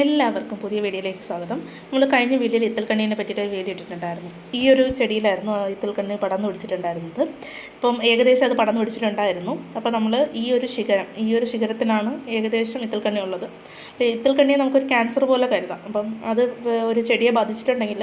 എല്ലാവർക്കും പുതിയ വീഡിയോയിലേക്ക് സ്വാഗതം. നമ്മൾ കഴിഞ്ഞ വീഡിയോയിൽ ഇത്തൽക്കണ്ണീനെ പറ്റിയിട്ട് വീഡിയോ ഇട്ടിട്ടുണ്ടായിരുന്നു. ഈ ഒരു ചെടിയിലായിരുന്നു ഇത്തൽക്കണ്ണി പടർന്നു പിടിച്ചിട്ടുണ്ടായിരുന്നത്. ഇപ്പം ഏകദേശം അത് പടർന്നു പിടിച്ചിട്ടുണ്ടായിരുന്നു. അപ്പോൾ നമ്മൾ ഈ ഒരു ശിഖരം ഈ ഒരു ശിഖരത്തിനാണ് ഏകദേശം ഇത്തൽക്കണ്ണി ഉള്ളത്. അപ്പോൾ ഇത്തൽക്കണ്ണിയെ നമുക്കൊരു ക്യാൻസർ പോലെ കരുതാം. അപ്പം അത് ഒരു ചെടിയെ ബാധിച്ചിട്ടുണ്ടെങ്കിൽ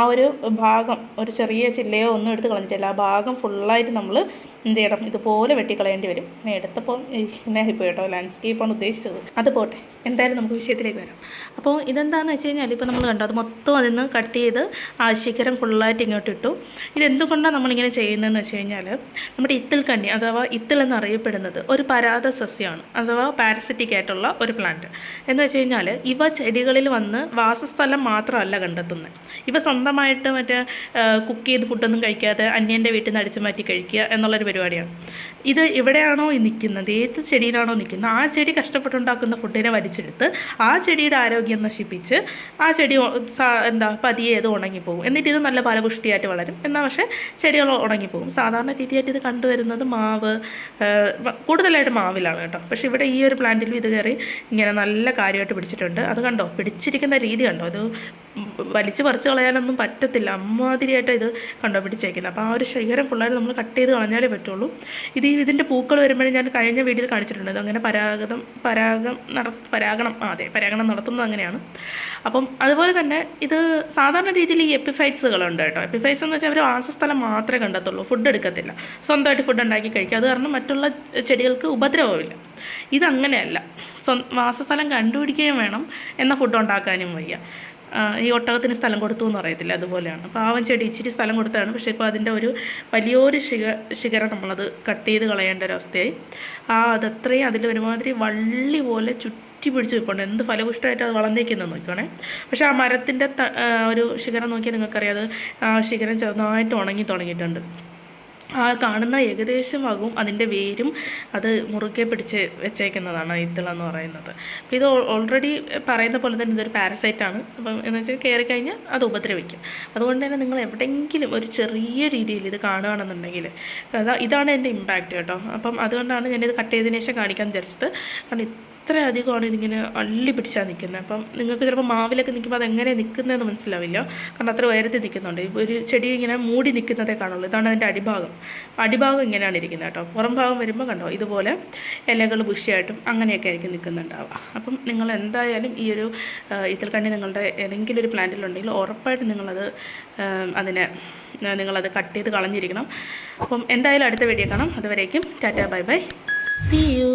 ആ ഒരു ഭാഗം ഒരു ചെറിയ ചില്ലയോ ഒന്നും എടുത്ത് കളഞ്ഞിട്ടില്ല. ആ ഭാഗം ഫുള്ളായിട്ട് നമ്മൾ എന്ത് ചെയ്യണം? ഇതുപോലെ വെട്ടിക്കളയേണ്ടി വരും. പിന്നെ എടുത്തപ്പോൾ ഇങ്ങനെ കേട്ടോ ലാൻഡ്സ്കേപ്പാണ് ഉദ്ദേശിച്ചത്. അത് പോട്ടെ. എന്തായാലും നമുക്ക് വിഷയത്തിലേക്ക് വരാം. അപ്പോൾ ഇതെന്താണെന്ന് വെച്ച് കഴിഞ്ഞാൽ ഇപ്പോൾ നമ്മൾ കണ്ടു അത് മൊത്തം അതിൽ നിന്ന് കട്ട് ചെയ്ത് ആശിക്കരം ഫുള്ളായിട്ട് ഇങ്ങോട്ട് ഇട്ടു. ഇതെന്തുകൊണ്ടാണ് നമ്മളിങ്ങനെ ചെയ്യുന്നതെന്ന് വെച്ച് കഴിഞ്ഞാൽ നമ്മുടെ ഇത്തിൽ കണ്ണി അഥവാ ഇത്തിൽ എന്നറിയപ്പെടുന്നത് ഒരു പരാത സസ്യമാണ് അഥവാ പാരസിറ്റിക് ആയിട്ടുള്ള ഒരു പ്ലാന്റ് എന്ന് വെച്ച് കഴിഞ്ഞാൽ ഇവ ചെടികളിൽ വന്ന് വാസസ്ഥലം മാത്രമല്ല കണ്ടെത്തുന്നത്. ഇവ സ്വന്തമായിട്ട് മറ്റേ കുക്ക് ചെയ്ത് ഫുഡൊന്നും കഴിക്കാതെ അന്യന്റെ വീട്ടിൽ നിന്ന് അടിച്ചു മാറ്റി കഴിക്കുക എന്നുള്ളൊരു പരിപാടിയാണ്. ഇത് എവിടെയാണോ നിൽക്കുന്നത്? ഏത് ചെടിയിലാണോ നിൽക്കുന്നത്? ആ ചെടി കഷ്ടപ്പെട്ടുണ്ടാക്കുന്ന ഫുഡിനെ വലിച്ചെടുത്ത് ആ ചെടിയുടെ ആരോഗ്യം നശിപ്പിച്ച് ആ ചെടി എന്താ പതിയെ ഇത് ഉണങ്ങിപ്പോകും. എന്നിട്ട് ഇത് നല്ല ഫലപുഷ്ടിയായിട്ട് വളരും. എന്നാൽ പക്ഷേ ചെടികൾ ഉണങ്ങിപ്പോകും. സാധാരണ രീതിയായിട്ട് ഇത് കണ്ടുവരുന്നത് മാവ് കൂടുതലായിട്ട് മാവിലാണ് കേട്ടോ. പക്ഷേ ഇവിടെ ഈ ഒരു പ്ലാന്റിലും ഇത് കയറി ഇങ്ങനെ നല്ല കാര്യമായിട്ട് പിടിച്ചിട്ടുണ്ട്. അത് കണ്ടോ? പിടിച്ചിരിക്കുന്ന രീതി കണ്ടോ? അത് വലിച്ചു പറിച്ച് കളയാനൊന്നും പറ്റത്തില്ല. അമ്മാതിരിയായിട്ട് ഇത് കണ്ടോ പിടിച്ചേക്കുന്നത് അപ്പോൾ ആ ഒരു ശേഖരം പിള്ളേർ നമ്മൾ കട്ട് ചെയ്ത് കളഞ്ഞാലേ പറ്റുള്ളൂ. ഇത് ഇതിന്റെ പൂക്കൾ വരുമ്പോഴേ ഞാൻ കഴിഞ്ഞ വീഡിയോയിൽ കാണിച്ചിട്ടുണ്ട്. അങ്ങനെ പരാഗതം പരാഗം നട പരാഗണം ആ അതെ പരാഗണം നടത്തുന്നത് അങ്ങനെയാണ്. അപ്പം അതുപോലെ തന്നെ ഇത് സാധാരണ രീതിയിൽ ഈ എപ്പിഫൈറ്റ്സുകളുണ്ട് കേട്ടോ. എപ്പിഫൈറ്റ്സ് എന്ന് വെച്ചാൽ അവർ വാസസ്ഥലം മാത്രമേ കണ്ടെത്തുള്ളൂ. ഫുഡ് എടുക്കത്തില്ല. സ്വന്തമായിട്ട് ഫുഡ് ഉണ്ടാക്കി കഴിക്കുക അത് കാരണം മറ്റുള്ള ചെടികൾക്ക് ഉപദ്രവമില്ല. ഇതങ്ങനെയല്ല. സ്വ വാസസ്ഥലം കണ്ടുപിടിക്കുകയും വേണം എന്ന ഫുഡ് ഉണ്ടാക്കാനും വയ്യ. ഈ ഒട്ടകത്തിന് സ്ഥലം കൊടുത്തു എന്ന് പറയത്തില്ല അതുപോലെയാണ്. പാവം ചെടി ഇച്ചിരി സ്ഥലം കൊടുത്താണ് പക്ഷേ ഇപ്പോൾ അതിന്റെ ഒരു വലിയൊരു ശിഖ ശിഖരം നമ്മളത് കട്ട് ചെയ്ത് കളയേണ്ട ഒരു അവസ്ഥയായി. ആ അതത്രയും അതിൽ ഒരുമാതിരി വള്ളി പോലെ ചുറ്റി പിടിച്ച് നിൽപ്പുണ്ട് എന്ത് ഫലപുഷ്ടമായിട്ട് അത് വളർന്നേക്കുന്നത് നോക്കണേ പക്ഷേ ആ മരത്തിന്റെ ഒരു ശിഖരം നോക്കിയാൽ നിങ്ങൾക്കറിയാം അത് ആ ശിഖരം ചെറുതായിട്ട് ഉണങ്ങി തുടങ്ങിയിട്ടുണ്ട്. ആ കാണുന്ന ഏകദേശം ഭാഗവും അതിന്റെ വേരും അത് മുറുകെ പിടിച്ച് വെച്ചേക്കുന്നതാണ് ഇത്തിളെന്ന് പറയുന്നത്. അപ്പോൾ ഇത് ഓൾറെഡി പറയുന്ന പോലെ തന്നെ ഇതൊരു പാരസൈറ്റാണ് അപ്പം എന്ന് വെച്ചാൽ കയറി കഴിഞ്ഞാൽ അത് ഉപദ്രവിക്കും. അതുകൊണ്ട് തന്നെ നിങ്ങൾ എവിടെയെങ്കിലും ഒരു ചെറിയ രീതിയിൽ ഇത് കാണുകയാണെന്നുണ്ടെങ്കിൽ അതാ ഇതാണ് എന്റെ ഇമ്പാക്റ്റ് കേട്ടോ. അപ്പം അതുകൊണ്ടാണ് ഞാനിത് കട്ട് ചെയ്തതിനു ശേഷം കാണിക്കാൻ വിചാരിച്ചത്. കാരണം ഇത്ര അധികമാണ് ഇതിങ്ങനെ അള്ളി പിടിച്ചാൽ നിൽക്കുന്നത് അപ്പം നിങ്ങൾക്ക് ചിലപ്പോൾ മാവിലൊക്കെ നിൽക്കുമ്പോൾ അതെങ്ങനെ നിൽക്കുന്നതെന്ന് മനസ്സിലാവില്ല. കാരണം അത്ര ഉയരത്തിൽ നിൽക്കുന്നുണ്ട്. ഒരു ചെടി ഇങ്ങനെ മൂടി നിൽക്കുന്നതേ കാണുള്ളൂ. ഇതാണ് അതിന്റെ അടിഭാഗം. അടിഭാഗം ഇങ്ങനെയാണ് ഇരിക്കുന്നത് കേട്ടോ. പുറം ഭാഗം വരുമ്പോൾ കണ്ടോ ഇതുപോലെ ഇലകൾ ബുഷിയായിട്ടും അങ്ങനെയൊക്കെ ആയിരിക്കും നിൽക്കുന്നുണ്ടാവുക. അപ്പം നിങ്ങൾ എന്തായാലും ഈ ഒരു ഇതിൽ കണ്ണി നിങ്ങളുടെ ഏതെങ്കിലും ഒരു പ്ലാന്റിലുണ്ടെങ്കിൽ ഉറപ്പായിട്ട് നിങ്ങളത് അതിനെ നിങ്ങളത് കട്ട് ചെയ്ത് കളഞ്ഞിരിക്കണം. അപ്പം എന്തായാലും അടുത്ത വീഡിയോ കാണാം. അതുവരേക്കും Tata bye by. See you